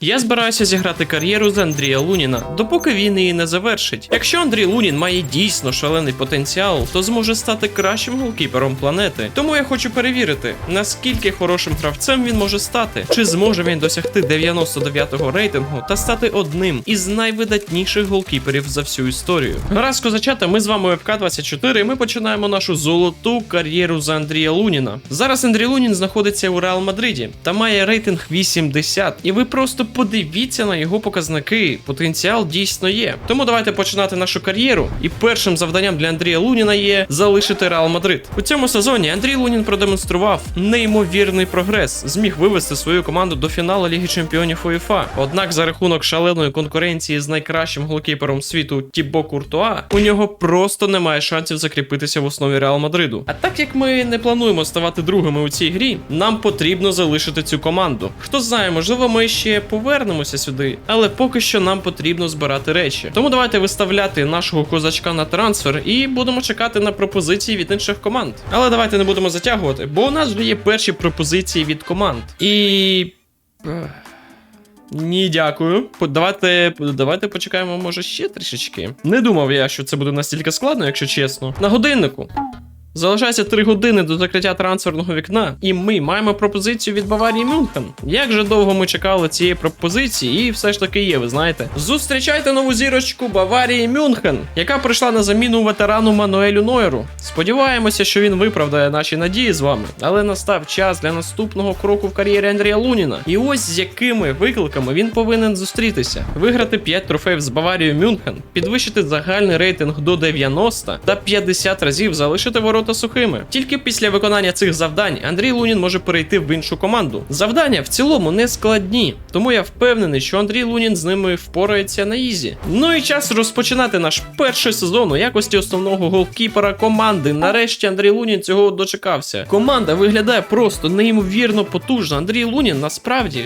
Я збираюся зіграти кар'єру з Андрія Луніна, допоки він її не завершить. Якщо Андрій Лунін має дійсно шалений потенціал, то зможе стати кращим голкіпером планети. Тому я хочу перевірити, наскільки хорошим гравцем він може стати, чи зможе він досягти 99-го рейтингу та стати одним із найвидатніших голкіперів за всю історію. Раз козачата, ми з вами ФК-24, і ми починаємо нашу золоту кар'єру за Андрія Луніна. Зараз Андрій Лунін знаходиться у Реал Мадриді та має рейтинг 80, і ви просто подивіться на його показники. Потенціал дійсно є. Тому давайте починати нашу кар'єру. І першим завданням для Андрія Луніна є залишити Реал Мадрид. У цьому сезоні Андрій Лунін продемонстрував неймовірний прогрес, зміг вивести свою команду до фіналу Ліги Чемпіонів УЄФА. Однак за рахунок шаленої конкуренції з найкращим голкіпером світу Тібо Куртуа, у нього просто немає шансів закріпитися в основі Реал Мадриду. А так як ми не плануємо ставати другими у цій грі, нам потрібно залишити цю команду. Хто знає, можливо, ми ще повернемося сюди, але поки що нам потрібно збирати речі. Тому давайте виставляти нашого козачка на трансфер і будемо чекати на пропозиції від інших команд. Але давайте не будемо затягувати, бо у нас вже є перші пропозиції від команд. І. Ні, дякую. Давайте, давайте почекаємо, може, ще трішечки. Не думав я, що це буде настільки складно, якщо чесно. На годиннику. Залишається 3 години до закриття трансферного вікна, і ми маємо пропозицію від Баварії Мюнхен. Як же довго ми чекали цієї пропозиції, і все ж таки є, ви знаєте. Зустрічайте нову зірочку Баварії Мюнхен, яка прийшла на заміну ветерану Мануелю Нойеру. Сподіваємося, що він виправдає наші надії з вами, але настав час для наступного кроку в кар'єрі Андрія Луніна. І ось з якими викликами він повинен зустрітися: виграти 5 трофеїв з Баварією Мюнхен, підвищити загальний рейтинг до 90 та 50 разів залишити ворота сухими. Тільки після виконання цих завдань Андрій Лунін може перейти в іншу команду. Завдання в цілому не складні, тому я впевнений, що Андрій Лунін з ними впорається на ізі. Ну і час розпочинати наш перший сезон у якості основного голкіпера команди. Нарешті Андрій Лунін цього дочекався. Команда виглядає просто неймовірно потужно. Андрій Лунін насправді,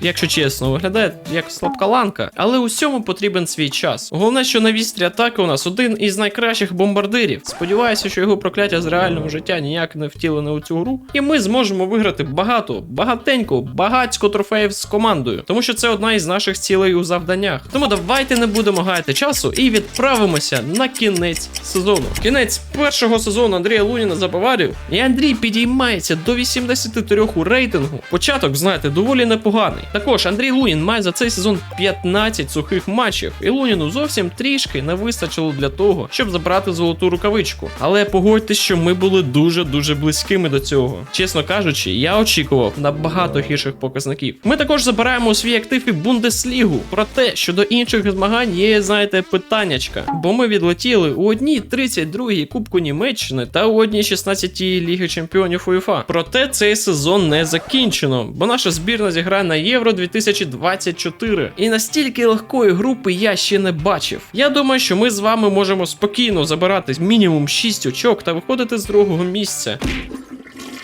якщо чесно, виглядає як слабка ланка, але усьому потрібен свій час. Головне, що на вістрі атаки у нас один із найкращих бомбардирів. Сподіваюся, що його прокляття з реального життя ніяк не втілене у цю гру, і ми зможемо виграти багато, багатенько, багатько трофеїв з командою, тому що це одна із наших цілей у завданнях. Тому давайте не будемо гаяти часу і відправимося на кінець сезону. Кінець першого сезону Андрія Луніна за Баварію, і Андрій підіймається до 83 у рейтингу. Початок, знаєте, доволі непоганий. Також Андрій Лунін має за цей сезон 15 сухих матчів, і Луніну зовсім трішки не вистачило для того, щоб забрати золоту рукавичку. Але погодьтесь, що ми були дуже дуже близькими до цього. Чесно кажучи, я очікував набагато гірших показників. Ми також забираємо у свій актив і Бундеслігу. Проте щодо інших змагань є, знаєте, питаннячка. Бо ми відлетіли у одній 32-й Кубку Німеччини та у одній 16-й Ліги Чемпіонів УЄФА. Проте цей сезон не закінчено, бо наша збірна зіграє на Євро 2024. І настільки легкої групи я ще не бачив. Я думаю, що ми з вами можемо спокійно забирати мінімум 6 очок та виходити з другого місця.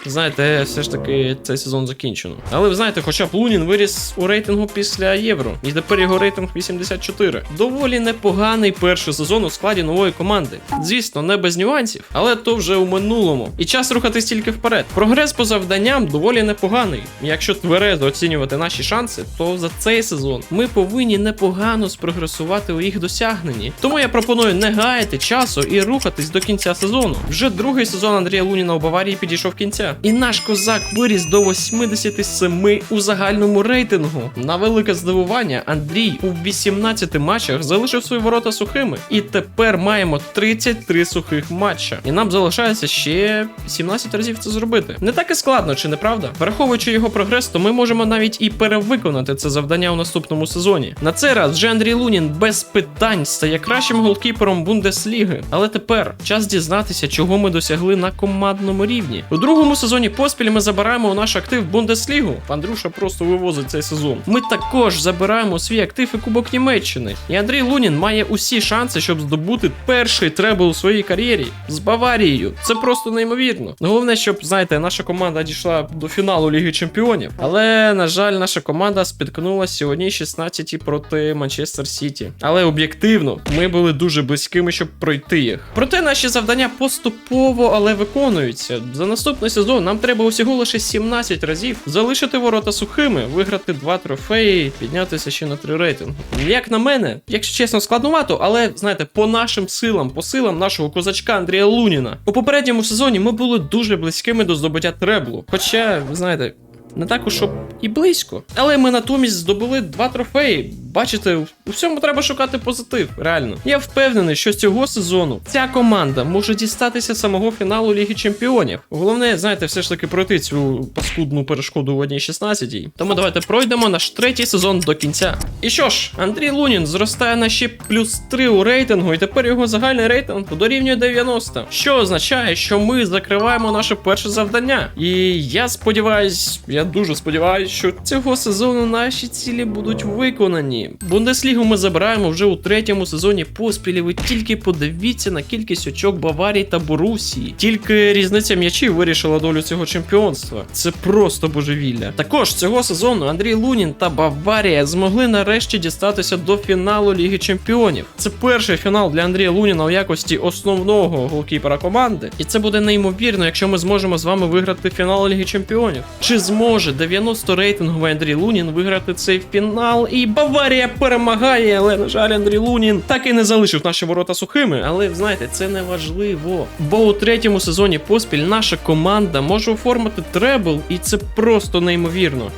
Знаєте, все ж таки цей сезон закінчено. Але ви знаєте, хоча б Лунін виріс у рейтингу після євро, і тепер його рейтинг 84. Доволі непоганий перший сезон у складі нової команди. Звісно, не без нюансів, але то вже у минулому. І час рухатись тільки вперед. Прогрес по завданням доволі непоганий. Якщо тверезо оцінювати наші шанси, то за цей сезон ми повинні непогано спрогресувати у їх досягненні. Тому я пропоную не гаяти часу і рухатись до кінця сезону. Вже другий сезон Андрія Луніна у Баварії підійшов кінця. І наш козак виріс до 87 у загальному рейтингу. На велике здивування, Андрій у 18 матчах залишив свої ворота сухими. І тепер маємо 33 сухих матча. І нам залишається ще 17 разів це зробити. Не так і складно, чи не правда? Враховуючи його прогрес, то ми можемо навіть і перевиконати це завдання у наступному сезоні. На цей раз вже Андрій Лунін без питань стає кращим голкіпером Бундесліги. Але тепер час дізнатися, чого ми досягли на командному рівні. У другому сезоні поспіль ми забираємо у наш актив Бундеслігу. Андрюша просто вивозить цей сезон. Ми також забираємо свій актив і Кубок Німеччини. І Андрій Лунін має усі шанси, щоб здобути перший требл у своїй кар'єрі з Баварією. Це просто неймовірно. Головне, щоб знаєте, наша команда дійшла до фіналу Ліги Чемпіонів. Але на жаль, наша команда спіткнулася сьогодні 16 проти Манчестер Сіті. Але об'єктивно, ми були дуже близькими, щоб пройти їх. Проте наші завдання поступово, але виконуються. За наступний сезон сезон нам треба усього лише 17 разів залишити ворота сухими, виграти два трофеї, піднятися ще на три рейтингу. Як на мене, якщо чесно, складновато, але знаєте, по нашим силам, по силам нашого козачка Андрія Луніна. У попередньому сезоні ми були дуже близькими до здобуття треблу. Хоча, ви знаєте. Не так уж щоб і близько. Але ми натомість здобули два трофеї. Бачите, у всьому треба шукати позитив, реально. Я впевнений, що з цього сезону ця команда може дістатися самого фіналу Ліги Чемпіонів. Головне, знаєте, все ж таки пройти цю паскудну перешкоду в 1.16. Тому давайте пройдемо наш третій сезон до кінця. І що ж, Андрій Лунін зростає на ще плюс 3 у рейтингу, і тепер його загальний рейтинг дорівнює 90. Що означає, що ми закриваємо наше перше завдання. І я сподіваюсь, дуже сподіваюсь, що цього сезону наші цілі будуть виконані. Бундеслігу ми забираємо вже у третьому сезоні поспіль. Ви тільки подивіться на кількість очок Баварії та Борусії. Тільки різниця м'ячів вирішила долю цього чемпіонства. Це просто божевілля. Також цього сезону Андрій Лунін та Баварія змогли нарешті дістатися до фіналу Ліги Чемпіонів. Це перший фінал для Андрія Луніна у якості основного голкіпера команди. І це буде неймовірно, якщо ми зможемо з вами виграти фінал Ліги Чемпіонів. Чи зможе 90 рейтинговий Андрій Лунін виграти цей фінал? І Баварія перемагає, але на жаль, Андрій Лунін так і не залишив наші ворота сухими. Але знаєте, це не важливо. Бо у третьому сезоні поспіль наша команда може оформити требл, і це просто неймовірно.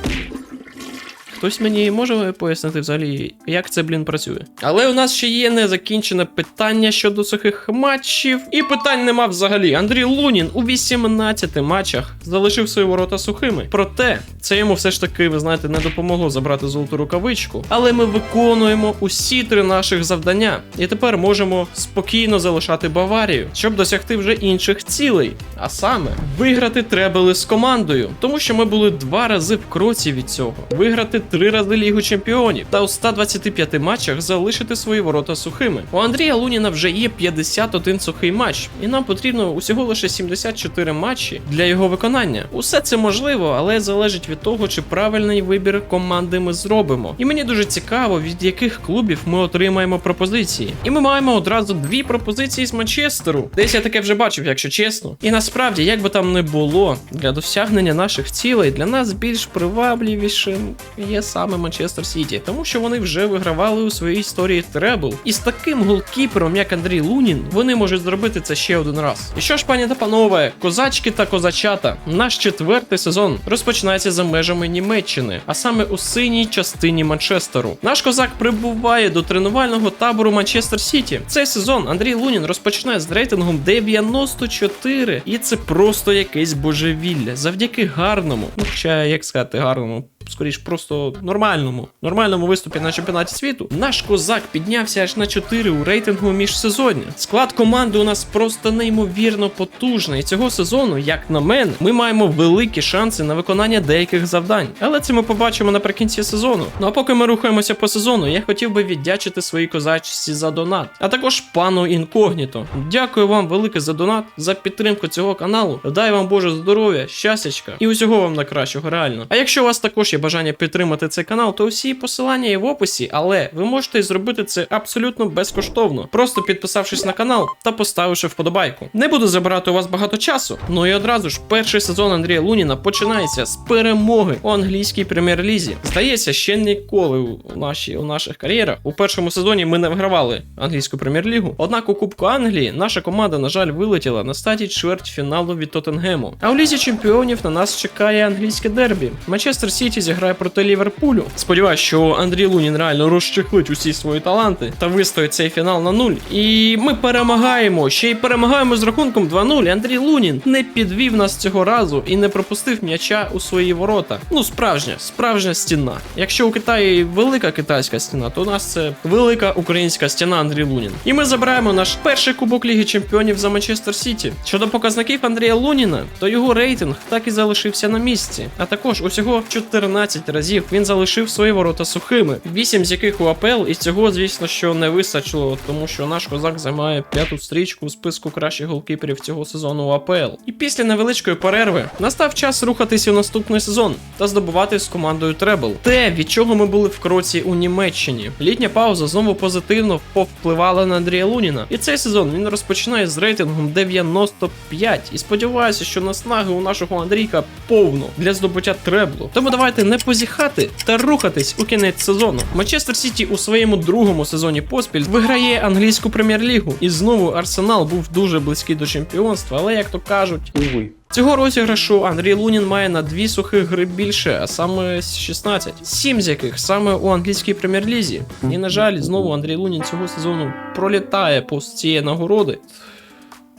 Хтось мені може пояснити взагалі, як це, блін, працює. Але у нас ще є незакінчене питання щодо сухих матчів. І питань нема взагалі. Андрій Лунін у 18 матчах залишив свої ворота сухими. Проте це йому все ж таки, ви знаєте, не допомогло забрати золоту рукавичку. Але ми виконуємо усі три наших завдання. І тепер можемо спокійно залишати Баварію, щоб досягти вже інших цілей. А саме виграти требели з командою, тому що ми були два рази в кроці від цього. Виграти три рази Лігу Чемпіонів та у 125 матчах залишити свої ворота сухими. У Андрія Луніна вже є 51 сухий матч, і нам потрібно усього лише 74 матчі для його виконання. Усе це можливо, але залежить від того, чи правильний вибір команди ми зробимо. І мені дуже цікаво, від яких клубів ми отримаємо пропозиції. І ми маємо одразу дві пропозиції з Манчестеру. Десь я таке вже бачив, якщо чесно. І насправді, як би там не було, для досягнення наших цілей для нас більш привабливішим є саме Манчестер Сіті, тому що вони вже вигравали у своїй історії требл. І з таким голкіпером, як Андрій Лунін, вони можуть зробити це ще один раз. І що ж, пані та панове, козачки та козачата, наш четвертий сезон розпочинається за межами Німеччини, а саме у синій частині Манчестеру. Наш козак прибуває до тренувального табору Манчестер Сіті. Цей сезон Андрій Лунін розпочинає з рейтингом 94, і це просто якесь божевілля. Завдяки гарному, ну хоча як сказати гарному, скоріш просто нормальному, нормальному виступі на чемпіонаті світу, наш козак піднявся аж на 4 у рейтингу міжсезоння. Склад команди у нас просто неймовірно потужний. І цього сезону, як на мене, ми маємо великі шанси на виконання деяких завдань. Але це ми побачимо наприкінці сезону. Ну а поки ми рухаємося по сезону, я хотів би віддячити своїй козачці за донат, а також пану інкогніто. Дякую вам велике за донат, за підтримку цього каналу. Дай вам Боже здоров'я, щастячка і усього вам найкращого, реально. А якщо у вас також є бажання підтримати цей канал, то всі посилання є в описі, але ви можете зробити це абсолютно безкоштовно, просто підписавшись на канал та поставивши вподобайку. Не буду забирати у вас багато часу. Ну і одразу ж перший сезон Андрія Луніна починається з перемоги у англійській прем'єр-лізі. Здається, ще ніколи у нашій у наших кар'єрах у першому сезоні ми не вигравали англійську прем'єр-лігу. Однак у Кубку Англії наша команда, на жаль, вилетіла на стадії чвертьфіналу від Тоттенгему. А у лізі чемпіонів на нас чекає англійське дербі. Манчестер Сіті зіграє проти Ліверпулю. Сподіваюсь, що Андрій Лунін реально розчехлить усі свої таланти та вистоїть цей фінал на нуль. І ми перемагаємо. Ще й перемагаємо з рахунком 2-0. Андрій Лунін не підвів нас цього разу і не пропустив м'яча у свої ворота. Ну, справжня, справжня стіна. Якщо у Китаї велика китайська стіна, то у нас це велика українська стіна Андрій Лунін. І ми забираємо наш перший кубок Ліги Чемпіонів за Манчестер Сіті. Щодо показників Андрія Луніна, то його рейтинг так і залишився на місці. А також усього 14 13 разів він залишив свої ворота сухими, 8 з яких у АПЛ, і цього, звісно, що не вистачило, тому що наш козак займає п'яту стрічку у списку кращих голкіперів цього сезону у АПЛ. І після невеличкої перерви настав час рухатися у наступний сезон та здобувати з командою Требл. Те, від чого ми були в кроці у Німеччині. Літня пауза знову позитивно повпливала на Андрія Луніна. І цей сезон він розпочинає з рейтингом 95. І сподіваюся, що наснаги у нашого Андрійка повно для здобуття треблу. Тому давайте не позіхати та рухатись у кінець сезону. Манчестер Сіті у своєму другому сезоні поспіль виграє англійську прем'єр-лігу. І знову Арсенал був дуже близький до чемпіонства, але як то кажуть, Увы. Цього розіграшу Андрій Лунін має на дві сухих гри більше, а саме 16, сім з яких саме у англійській прем'єр-лізі. І на жаль, знову Андрій Лунін цього сезону пролітає повз цієї нагороди.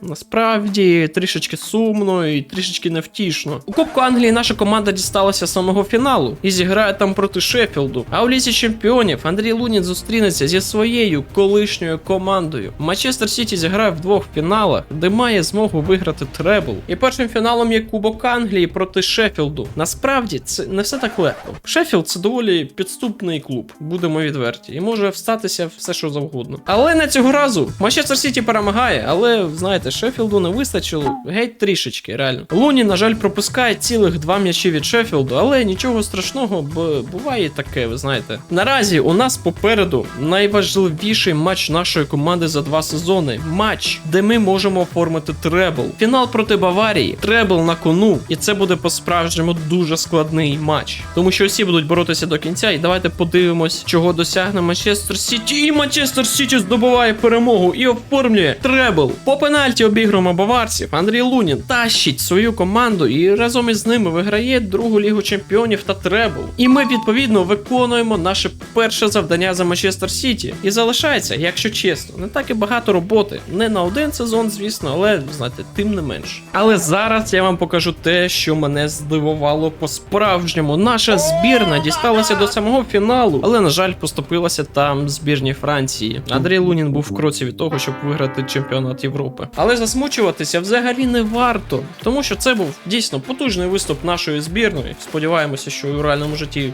Насправді трішечки сумно і трішечки невтішно. У Кубку Англії наша команда дісталася самого фіналу і зіграє там проти Шеффілду. А у лісі чемпіонів Андрій Лунін зустрінеться зі своєю колишньою командою. Манчестер Сіті зіграє в двох фіналах, де має змогу виграти требл. І першим фіналом є Кубок Англії проти Шеффілду. Насправді це не все так легко. Шеффілд це доволі підступний клуб, будемо відверті, і може встатися все, що завгодно. Але не цього разу Манчестер Сіті перемагає, але знаєте, Шеффілду не вистачило геть трішечки, реально. Луні, на жаль, пропускає цілих два м'ячі від Шеффілду, але нічого страшного, бо буває таке, ви знаєте. Наразі у нас попереду найважливіший матч нашої команди за два сезони. Матч, де ми можемо оформити требл. Фінал проти Баварії, требл на кону, і це буде по-справжньому дуже складний матч. Тому що всі будуть боротися до кінця, і давайте подивимось, чого досягне Манчестер Сіті. І Манчестер Сіті здобуває перемогу і оформлює требл. По пенальті обігруємо баварців. Андрій Лунін тащить свою команду і разом із ними виграє другу лігу чемпіонів та требл. І ми відповідно виконуємо наше перше завдання за Манчестер Сіті. І залишається, якщо чесно, не так і багато роботи. Не на один сезон, звісно, але знаєте, тим не менш. Але зараз я вам покажу те, що мене здивувало по-справжньому. Наша збірна дісталася до самого фіналу, але на жаль, поступилася там збірні Франції. Андрій Лунін був в кроці від того, щоб виграти чемпіонат Європи. Але засмучуватися взагалі не варто, тому що це був дійсно потужний виступ нашої збірної. Сподіваємося, що у реальному житті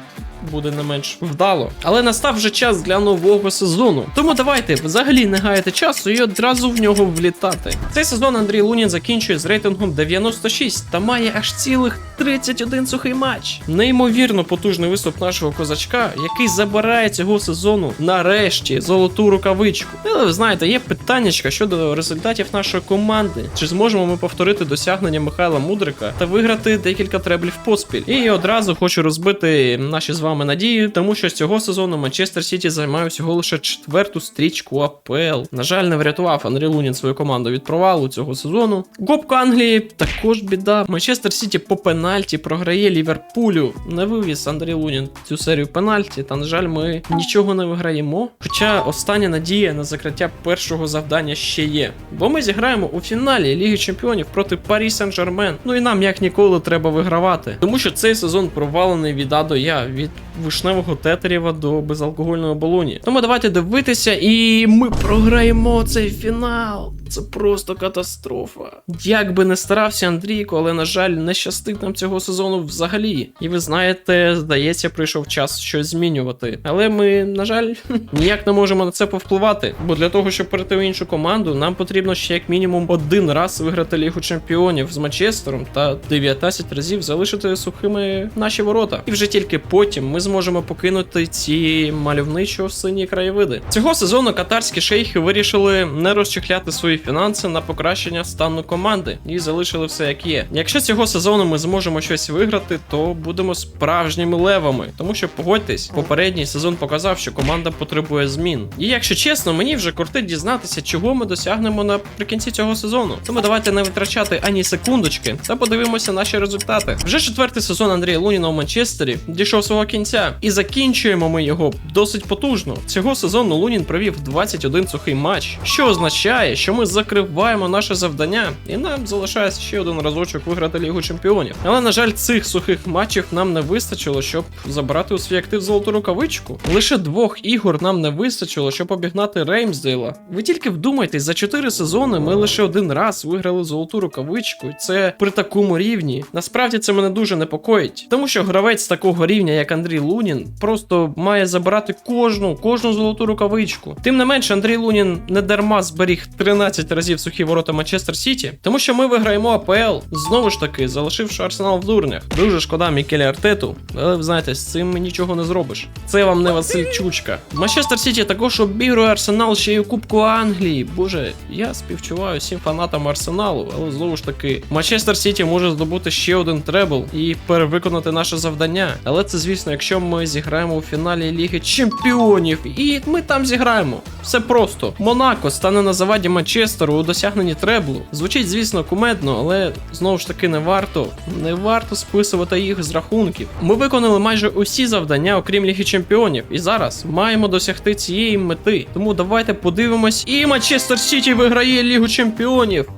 буде не менш вдало. Але настав вже час для нового сезону. Тому давайте взагалі не гаяти часу і одразу в нього влітати. Цей сезон Андрій Лунін закінчує з рейтингом 96 та має аж цілих 31 сухий матч. Неймовірно потужний виступ нашого козачка, який забирає цього сезону нарешті золоту рукавичку. Але ви знаєте, є питаннячка щодо результатів нашої команди. Чи зможемо ми повторити досягнення Михайла Мудрика та виграти декілька треблів поспіль? І одразу хочу розбити наші з вами надії, тому що з цього сезону Манчестер Сіті займає всього лише четверту стрічку АПЛ. На жаль, не врятував Андрій Лунін свою команду від провалу цього сезону. Кубку Англії також біда. Манчестер Сіті по пенальті програє Ліверпулю. Не вивіз Андрій Лунін цю серію пенальті, та на жаль, ми нічого не виграємо. Хоча остання надія на закриття першого завдання ще є. Бо ми зіграємо у фіналі Ліги Чемпіонів проти Парі Сен-Жермен. Ну і нам як ніколи треба вигравати. Тому що цей сезон провалений від А до Я, від вишневого тетерєва до безалкогольної болоні. Тому давайте дивитися, і ми програємо цей фінал. Це просто катастрофа. Як би не старався Андрійко, але на жаль, не щастить нам цього сезону взагалі. І ви знаєте, здається, прийшов час щось змінювати. Але ми, на жаль, ніяк не можемо на це повпливати. Бо для того, щоб перейти в іншу команду, нам потрібно ще як мінімум один раз виграти Лігу Чемпіонів з Манчестером та 19 разів залишити сухими наші ворота. І вже тільки потім ми зможемо покинути ці мальовничо сині краєвиди. Цього сезону катарські шейхи вирішили не розчехляти свої фінанси на покращення стану команди і залишили все як є. Якщо цього сезону ми зможемо щось виграти, то будемо справжніми левами, тому що погодьтесь, попередній сезон показав, що команда потребує змін. І якщо чесно, мені вже кортить дізнатися, чого ми досягнемо наприкінці цього сезону. Тому давайте не витрачати ані секундочки та подивимося наші результати. Вже четвертий сезон Андрія Луніна у Манчестері дійшов свого кінця, і закінчуємо ми його досить потужно. Цього сезону Лунін провів 21 сухий матч, що означає, що ми закриваємо наше завдання, і нам залишається ще один разочок виграти Лігу Чемпіонів. Але на жаль, цих сухих матчів нам не вистачило, щоб забрати у свій актив золоту рукавичку. Лише двох ігор нам не вистачило, щоб обігнати Реймсдейла. Ви тільки вдумайтесь, за 4 сезони ми лише один раз виграли золоту рукавичку. і Це при такому рівні. Насправді це мене дуже непокоїть, тому що гравець такого рівня, як Андрій Лунін, просто має забирати кожну, кожну золоту рукавичку. Тим не менше, Андрій Лунін не дарма зберіг 13 разів сухі ворота Манчестер Сіті, тому що ми виграємо АПЛ, знову ж таки, залишивши арсенал в дурнях. Дуже шкода Мікелі Артету, але ви знаєте, з цим нічого не зробиш. Це вам не Василь Чучка. Манчестер Сіті також обігрує арсенал ще й у Кубку Англії. Боже, я співчуваю всім фанатам арсеналу, але знову ж таки, Манчестер Сіті може здобути ще один требл і перевиконати наше завдання. Але це, звісно, якщо ми зіграємо у фіналі Ліги Чемпіонів, і ми там зіграємо. Все просто. Монако стане на заваді Манчестеру у досягненні треблу. Звучить, звісно, кумедно, але знову ж таки не варто. Не варто списувати їх з рахунків. Ми виконали майже усі завдання, окрім Ліги Чемпіонів, і зараз маємо досягти цієї мети. Тому давайте подивимось. І Манчестер Сіті виграє Лігу Чемпіонів.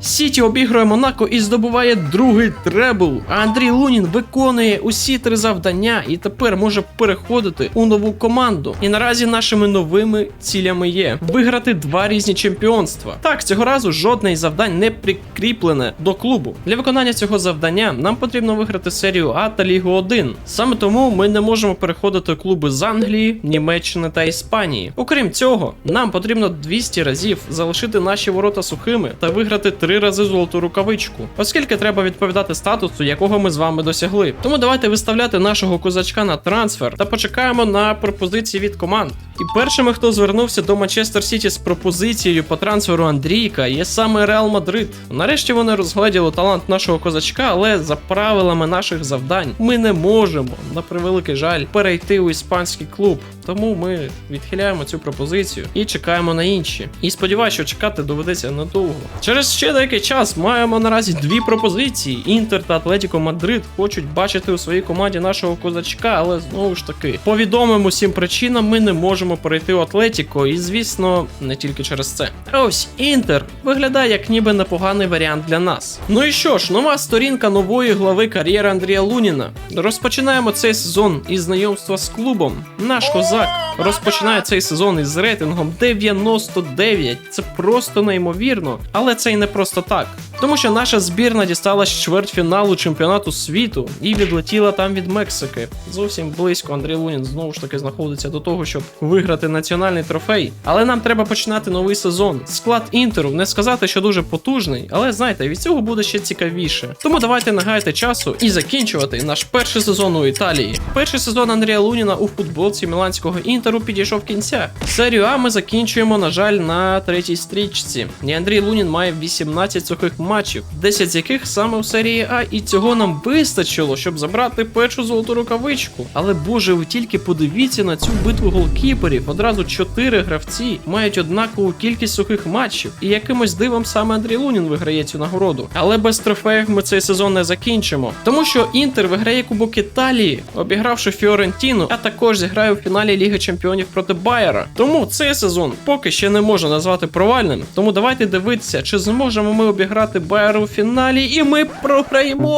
Сіті обігрує Монако і здобуває другий требл. А Андрій Лунін виконує усі три завдання і тепер може переходити у нову команду. І наразі нашими новими цілями є виграти два різні чемпіонства. Так, цього разу жодне із завдань не прикріплене до клубу. Для виконання цього завдання нам потрібно виграти серію А та Лігу 1. Саме тому ми не можемо переходити клуби з Англії, Німеччини та Іспанії. Окрім цього, нам потрібно 200 разів залишити наші ворота сухими та виграти три рази золоту рукавичку, оскільки треба відповідати статусу, якого ми з вами досягли. Тому давайте виставляти нашого козачка на трансфер та почекаємо на пропозиції від команд. І першими, хто звернувся до Манчестер Сіті з пропозицією по трансферу Андрійка, є саме Реал Мадрид. Нарешті вони розгледіли талант нашого козачка, але за правилами наших завдань ми не можемо, на превеликий жаль, перейти у іспанський клуб. Тому ми відхиляємо цю пропозицію і чекаємо на інші. І сподіваюся, що чекати доведеться недовго. Через ще деякий час маємо наразі дві пропозиції. Інтер та Атлетіко Мадрид хочуть бачити у своїй команді нашого козачка, але знову ж таки, по відомим усім причинам ми не можемо перейти у Атлетіко, і звісно, не тільки через це. Ось Інтер виглядає як ніби непоганий варіант для нас. Ну і що ж, нова сторінка нової глави кар'єри Андрія Луніна. Розпочинаємо цей сезон із знайомства з клубом. Наш козак розпочинає цей сезон із рейтингом 99. Це просто неймовірно, але це й не просто так. Тому що наша збірна дісталась чвертьфіналу чемпіонату світу і відлетіла там від Мексики. Зовсім близько Андрій Лунін знову ж таки знаходиться до того, щоб виграти національний трофей. Але нам треба починати новий сезон. Склад інтеру не сказати, що дуже потужний, але знаєте, від цього буде ще цікавіше. Тому давайте не гаяти часу і закінчувати наш перший сезон у Італії. Перший сезон Андрія Луніна у футболці міланського інтеру підійшов кінця. Серію А ми закінчуємо, на жаль, на третій стрічці. І Андрій Лунін має 18 сухих матчів, 10 з яких саме у серії А, і цього нам вистачило, щоб забрати першу золоту рукавичку. Але боже, ви тільки подивіться на цю битву голкіперів. Одразу 4 гравці мають однакову кількість сухих матчів, і якимось дивом саме Андрій Лунін виграє цю нагороду. Але без трофеїв ми цей сезон не закінчимо, тому що Інтер виграє Кубок Італії, обігравши Фіорентіну, а також зіграє у фіналі Ліги Чемпіонів проти Байера. Тому цей сезон поки ще не можна назвати провальним. Тому давайте дивитися, чи зможемо ми обіграти Байер у фіналі, і ми програємо.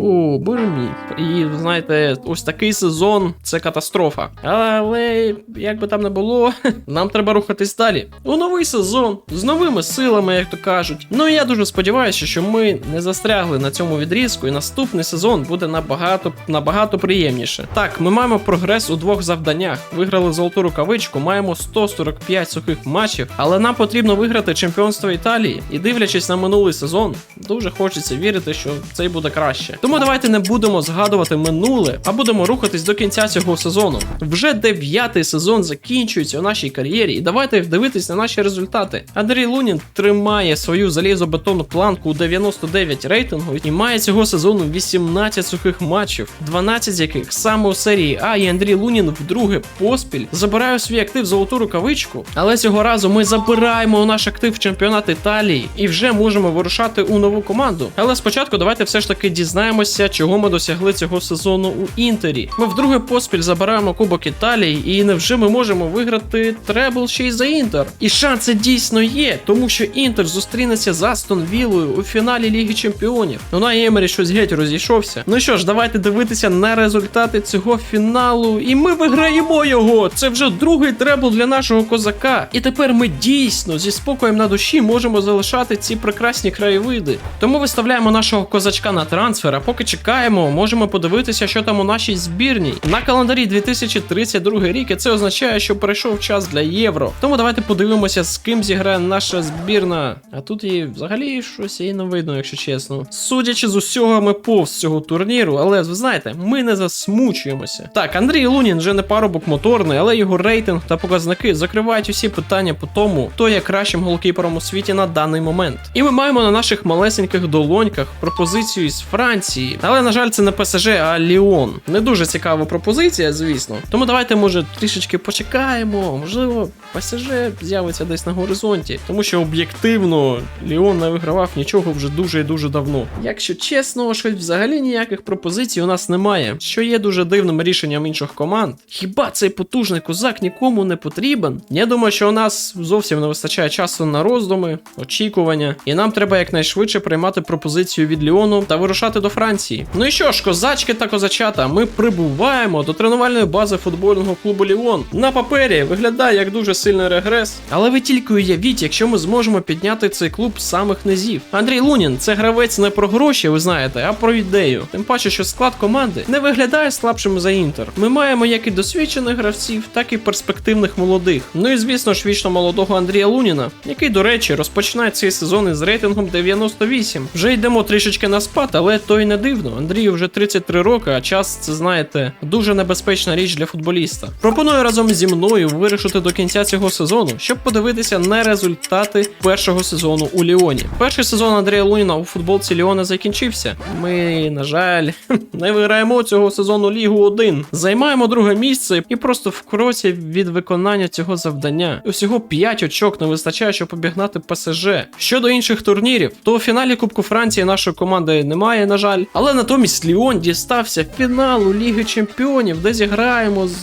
О, боже мій. І знаєте, ось такий сезон це катастрофа. Але як би там не було, нам треба рухатись далі. У новий сезон з новими силами, як то кажуть. Ну і я дуже сподіваюся, що ми не застрягли на цьому відрізку, і наступний сезон буде набагато набагато приємніше. Так, ми маємо прогрес у двох завданнях. Виграли золоту рукавичку, маємо 145 сухих матчів, але нам потрібно виграти чемпіонство Італії. І дивлячись на минулий сезон, дуже хочеться вірити, що цей буде краще. Тому давайте не будемо згадувати минуле, а будемо рухатись до кінця цього сезону. Вже дев'ятий сезон закінчується у нашій кар'єрі, і давайте дивитись на наші результати. Андрій Лунін тримає свою залізобетонну планку у 99 рейтингу і має цього сезону 18 сухих матчів, 12 з яких саме у серії А, і Андрій Лунін вдруге поспіль забирає у свій актив золоту рукавичку. Але цього разу ми забираємо наш актив чемпіонат Італії і вже можемо вирушати у нову команду. Але спочатку давайте все ж таки дізнаємося, чого ми досягли цього сезону у Інтері. Ми вдруге поспіль забираємо Кубок Італії, і невже ми можемо виграти требл ще й за Інтер? І шанси дійсно є, тому що Інтер зустрінеться з Астон Віллою у фіналі Ліги Чемпіонів. Ну на Емері щось геть розійшовся. Ну що ж, давайте дивитися на результати цього фіналу. І ми виграємо його. Це вже другий требл для нашого козака. І тепер ми дійсно зі спокоєм на душі можемо залишати ці прекрасні краєвиди. Тому виставляємо нашого козачка на трансфер, а поки чекаємо, можемо подивитися, що там у нашій збірній. На календарі 2032 рік, і це означає, що прийшов час для євро. Тому давайте подивимося, з ким зіграє наша збірна. А тут і взагалі щось і не видно, якщо чесно. Судячи з усього, ми повз цього турніру, але ви знаєте, ми не засмучуємося. Так, Андрій Лунін вже не парубок моторний, але його рейтинг та показники закривають усі питання по тому, хто є кращим голкіпером у світі на даний момент. І ми маємо на наших малесеньких долоньках пропозицію із Франції. Але на жаль, це не ПСЖ, а Ліон. Не дуже цікава пропозиція, звісно. Тому давайте, може, трішечки почекаємо. Можливо, ПСЖ з'явиться десь на горизонті, тому що об'єктивно Ліон не вигравав нічого вже дуже і дуже давно. Якщо чесно, щось взагалі ніяких пропозицій у нас немає, що є дуже дивним рішенням інших команд. Хіба цей потужний козак нікому не потрібен? Я думаю, що у нас зовсім не вистачає часу на роздуми, очікування, і нам треба якнайшвидше приймати пропозицію від Ліону та вирушати до Франції. Ну і що ж, козачки та козачата, ми прибуваємо до тренувальної бази футбольного клубу Ліон. На папері виглядає як дуже сильний регрес. Але ви тільки уявіть, якщо ми зможемо підняти цей клуб з самих низів. Андрій Лунін це гравець не про гроші, ви знаєте, а про ідею. Тим паче, що склад команди не виглядає слабшим за інтер. Ми маємо як і досвідчених гравців, так і перспективних молодих. Ну і звісно ж вічно молодого Андрія Луніна, який, до речі, розпочинає цей сезон із рейтингом 98. Вже йдемо трішечки на спад, але то й не дивно. Андрію вже 33 роки, а час це знаєте дуже небезпечна річ для футболіста. Пропоную разом зі мною вирушити до кінця цього сезону, щоб подивитися на результати першого сезону у Ліоні. Перший сезон Андрія Луніна у футболці Ліона закінчився. Ми, на жаль, не виграємо цього сезону Лігу 1. Займаємо друге місце і просто в кроці від виконання цього завдання. Усього 5 очок не вистачає, щоб обігнати ПСЖ. Щодо інших турнірів, то у фіналі Кубку Франції нашої команди немає, на жаль. Але натомість Ліон дістався фіналу Ліги Чемпіонів, де зіграємо з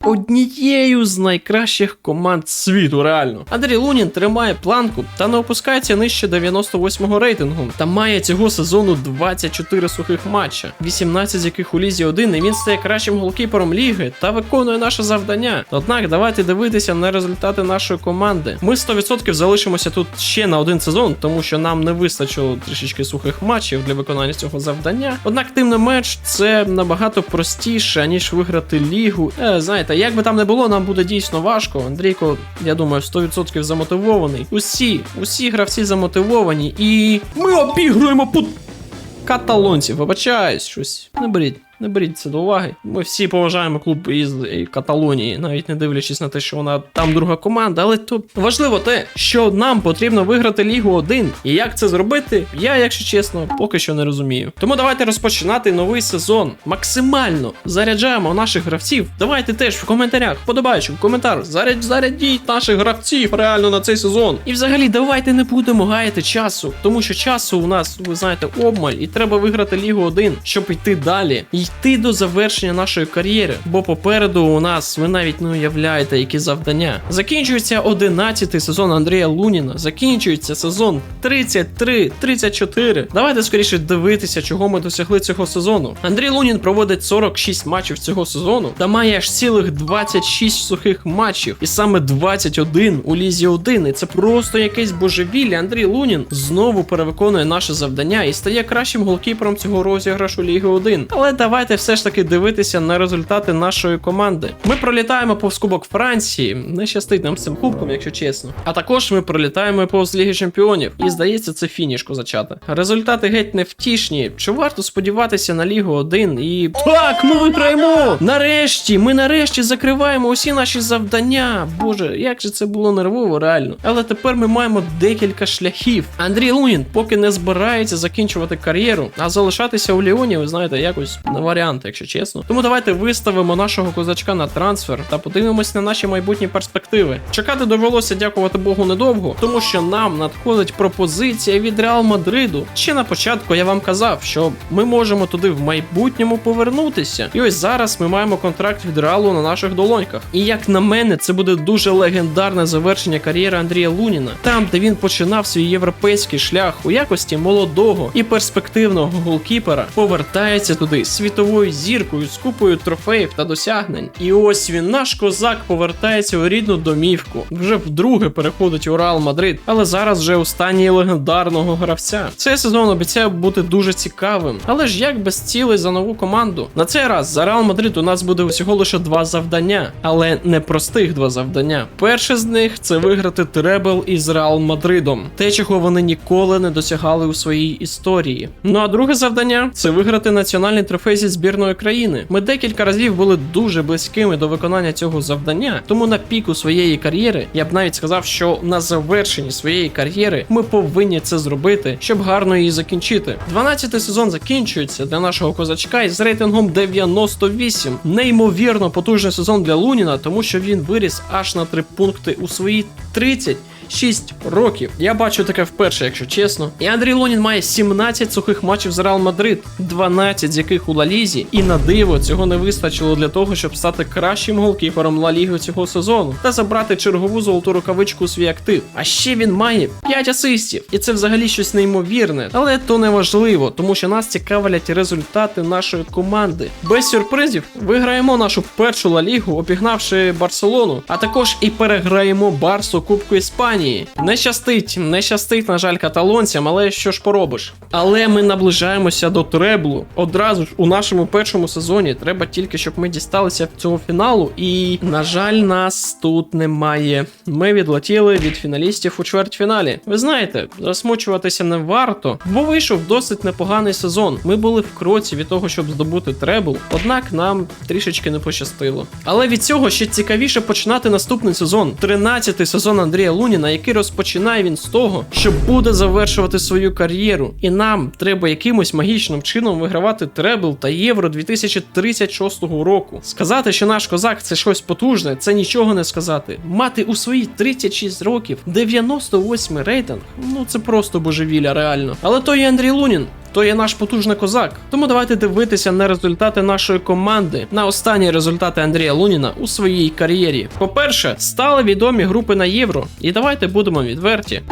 однією з найкращих команд світу, реально. Андрій Лунін тримає планку та не опускається нижче 98-го рейтингу. Та має цього сезону 24 сухих матча, 18 з яких у лізі 1, і він стає кращим голкіпером ліги та виконує наше завдання. Однак давайте дивитися на результати нашої команди. Ми 100% залишимося тут ще на один сезон, тому що нам не вистачило трішечки сухих матчів для виконання цього завдання. Однак, тим не менш, це набагато простіше, ніж виграти лігу. Е, знаєте, як би там не було, нам буде дійсно важко. Андрійко, я думаю, 100% замотивований. Усі, усі гравці замотивовані, і ми обігруємо пут каталонців. Вибачаюсь, щось. Не беріть. Не беріть це до уваги. Ми всі поважаємо клуб із Каталонії, навіть не дивлячись на те, що вона там друга команда. Але то важливо те, що нам потрібно виграти Лігу 1. І як це зробити, я, якщо чесно, поки що не розумію. Тому давайте розпочинати новий сезон. Максимально заряджаємо наших гравців. Давайте теж в коментарях, подобаючи в коментар, заряд, зарядіть наших гравців реально на цей сезон. І взагалі давайте не будемо гаяти часу, тому що часу у нас, ви знаєте, обмаль, і треба виграти Лігу 1, щоб йти далі. І йти до завершення нашої кар'єри. Бо попереду у нас ви навіть не уявляєте, які завдання. Закінчується 11-й сезон Андрія Луніна. Закінчується сезон 33-34. Давайте скоріше дивитися, чого ми досягли цього сезону. Андрій Лунін проводить 46 матчів цього сезону та має аж цілих 26 сухих матчів, і саме 21 у лізі 1. І це просто якесь божевілля. Андрій Лунін знову перевиконує наше завдання і стає кращим голкіпером цього розіграшу Ліги 1. Але давайте все ж таки дивитися на результати нашої команди. Ми пролітаємо повз Кубок Франції. Не щастить нам з цим кубком, якщо чесно. А також ми пролітаємо повз Ліги Чемпіонів. І здається, це фініш козачата. Результати геть невтішні. Чи варто сподіватися на Лігу 1 і. Так, ми виграємо! Нарешті! Ми нарешті закриваємо усі наші завдання. Боже, як же це було нервово, реально. Але тепер ми маємо декілька шляхів. Андрій Лунін поки не збирається закінчувати кар'єру, а залишатися у Ліоні, ви знаєте, якось не варіант, якщо чесно. Тому давайте виставимо нашого козачка на трансфер та подивимось на наші майбутні перспективи. Чекати довелося, дякувати Богу, недовго, тому що нам надходить пропозиція від Реал Мадриду. Ще на початку я вам казав, що ми можемо туди в майбутньому повернутися. І ось зараз ми маємо контракт від Реалу на наших долоньках. І як на мене, це буде дуже легендарне завершення кар'єри Андрія Луніна, там, де він починав свій європейський шлях у якості молодого і перспективного голкіпера, повертається туди світовою зіркою з купою трофеїв та досягнень. І ось він, наш козак, повертається у рідну домівку. Вже вдруге переходить у Реал Мадрид, але зараз вже у стані легендарного гравця. Цей сезон обіцяє бути дуже цікавим. Але ж як без цілей за нову команду? На цей раз за Реал Мадрид у нас буде всього лише два завдання, але не простих два завдання. Перше з них це виграти требл із Реал Мадридом, те, чого вони ніколи не досягали у своїй історії. Ну а друге завдання це виграти національний трофей зі збірної країни. Ми декілька разів були дуже близькими до виконання цього завдання, тому на піку своєї кар'єри я б навіть сказав, що на завершенні своєї кар'єри ми повинні це зробити, щоб гарно її закінчити. 12-й сезон закінчується для нашого козачка із рейтингом 98. Неймовірно потужний сезон для Луніна, тому що він виріс аж на 3 пункти у свої 30 6 років. Я бачу таке вперше, якщо чесно. І Андрій Лунін має 17 сухих матчів з Реал Мадрид, 12 з яких у Ла Лізі. І на диво цього не вистачило для того, щоб стати кращим голкіпером Ла Ліги цього сезону та забрати чергову золоту рукавичку у свій актив. А ще він має 5 асистів, і це взагалі щось неймовірне. Але то не важливо, тому що нас цікавлять результати нашої команди. Без сюрпризів виграємо нашу першу Ла Лігу, обігнавши Барселону, а також і переграємо Барсу Кубку Іспанії. Не щастить, не щастить, на жаль, каталонцям, але що ж поробиш. Але ми наближаємося до треблу. Одразу ж у нашому першому сезоні треба тільки, щоб ми дісталися цього фіналу. І, на жаль, нас тут немає. Ми відлетіли від фіналістів у чвертьфіналі. Ви знаєте, засмучуватися не варто, бо вийшов досить непоганий сезон. Ми були в кроці від того, щоб здобути требл, однак нам трішечки не пощастило. Але від цього ще цікавіше починати наступний сезон. 13-й сезон Андрія Луніна, який розпочинає він з того, що буде завершувати свою кар'єру. І нам треба якимось магічним чином вигравати требл та євро 2036 року. Сказати, що наш козак це щось потужне, це нічого не сказати. Мати у свої 36 років 98 рейтинг, ну це просто божевілля, реально. Але той Андрій Лунін. То є наш потужний козак. Тому давайте дивитися на результати нашої команди, на останні результати Андрія Луніна у своїй кар'єрі. По-перше, стали відомі групи на євро. І давайте будемо відверті.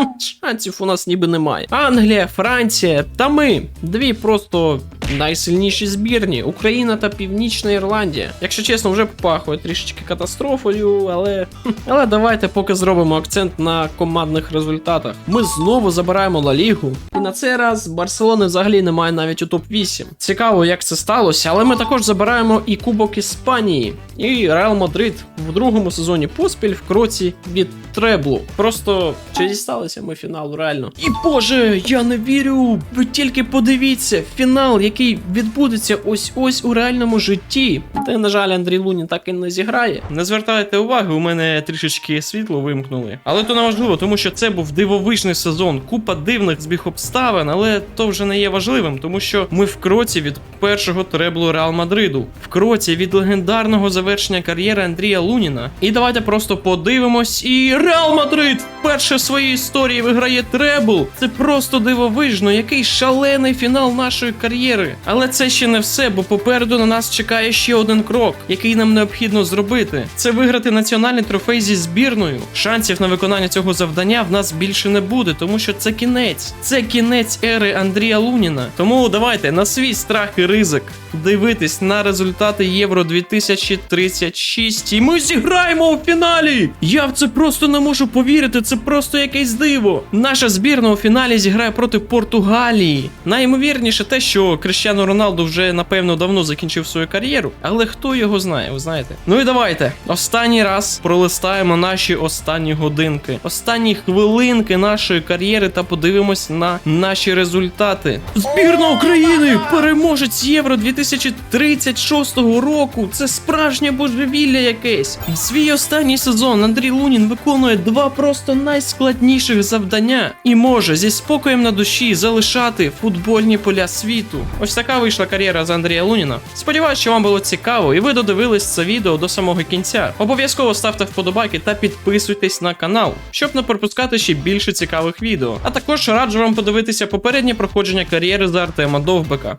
Шансів у нас ніби немає. Англія, Франція та ми дві просто найсильніші збірні Україна та Північна Ірландія. Якщо чесно, вже попахує трішечки катастрофою, але але давайте поки зробимо акцент на командних результатах. Ми знову забираємо Ла Лігу, і на цей раз Барселони взагалі немає навіть у топ 8 Цікаво, як це сталося, але ми також забираємо і Кубок Іспанії, і Реал Мадрид в другому сезоні поспіль в кроці від треблу. Просто чи дісталися ми фіналу, реально. І боже, я не вірю! Ви тільки подивіться, фінал, який відбудеться ось ось у реальному житті. Та, на жаль, Андрій Лунін так і не зіграє. Не звертайте уваги, у мене трішечки світло вимкнули. Але то не важливо, тому що це був дивовижний сезон, купа дивних збіг обставин, але то вже не є важливим, тому що ми в кроці від першого треблу Реал Мадриду, в кроці від легендарного завершення кар'єри Андрія Луніна. І давайте просто подивимось. І Реал Мадрид вперше в своїй історії виграє требл. Це просто дивовижно, який шалений фінал нашої кар'єри. Але це ще не все, бо попереду на нас чекає ще один крок, який нам необхідно зробити. Це виграти національний трофей зі збірною. Шансів на виконання цього завдання в нас більше не буде, тому що це кінець. Це кінець ери Андрія Луніна. Тому давайте на свій страх і ризик дивитись на результати Євро 2036. І ми зіграємо у фіналі. Я в це просто не можу повірити. Це просто якесь диво. Наша збірна у фіналі зіграє проти Португалії. Найімовірніше те, що Крещану Роналду вже напевно давно закінчив свою кар'єру, але хто його знає, ви знаєте. Ну і давайте останній раз пролистаємо наші останні годинки, останні хвилинки нашої кар'єри та подивимось на наші результати. Збірна України! Переможець Євро 2036 року! Це справжнє божевілля якесь! В свій останній сезон Андрій Лунін виконує два просто найскладніших завдання і може зі спокоєм на душі залишати футбольні поля світу. Ось така вийшла кар'єра з Андрія Луніна. Сподіваюсь, що вам було цікаво і ви додивились це відео до самого кінця. Обов'язково ставте вподобайки та підписуйтесь на канал, щоб не пропускати ще більше цікавих відео. А також раджу вам подивитися попереднє проходження кар'єри за Артема Довбика.